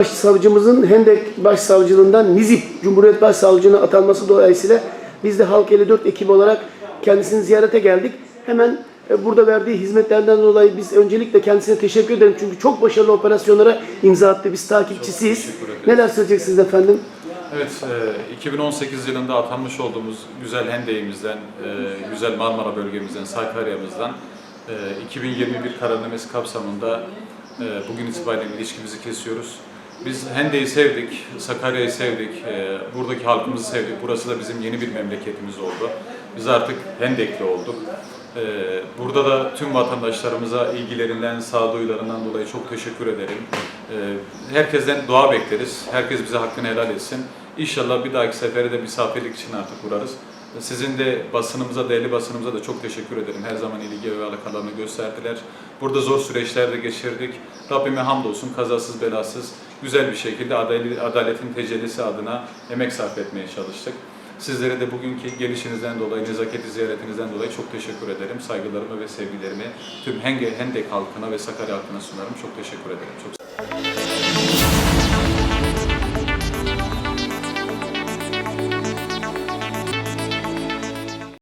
Başsavcımızın Hendek Başsavcılığından Nizip Cumhuriyet Başsavcılığına atanması dolayısıyla biz de Halk 54 ekibi olarak kendisini ziyarete geldik. Hemen e, burada verdiği hizmetlerden dolayı biz öncelikle kendisine teşekkür ederim. Çünkü çok başarılı operasyonlara imza attı. Biz takipçisiyiz. Neler söyleyeceksiniz efendim? Evet, e, 2018 yılında atanmış olduğumuz güzel Hendeğimizden, e, güzel Marmara bölgemizden, Sakarya'mızdan e, 2021 kararnamesi kapsamında e, bugün itibariyle ilişkimizi kesiyoruz. Biz Hende'yi sevdik, Sakarya'yı sevdik, e, buradaki halkımızı sevdik. Burası da bizim yeni bir memleketimiz oldu. Biz artık Hendekli olduk. E, Burada da tüm vatandaşlarımıza ilgilerinden, sağduyularından dolayı çok teşekkür ederim. E, Herkesten dua bekleriz. Herkes bize hakkını helal etsin. İnşallah bir dahaki sefere de misafirlik için artık uğrarız. Sizin de basınımıza, değerli basınımıza da çok teşekkür ederim. Her zaman ilgi ve alakalarını gösterdiler. Burada zor süreçler de geçirdik. Rabbime hamdolsun kazasız belasız güzel bir şekilde adaletin tecellisi adına emek sarf etmeye çalıştık. Sizlere de bugünkü gelişinizden dolayı, nezaketi ziyaretinizden dolayı çok teşekkür ederim. Saygılarımı ve sevgilerimi tüm Henge- Hendek halkına ve Sakarya halkına sunarım. Çok teşekkür ederim. Çok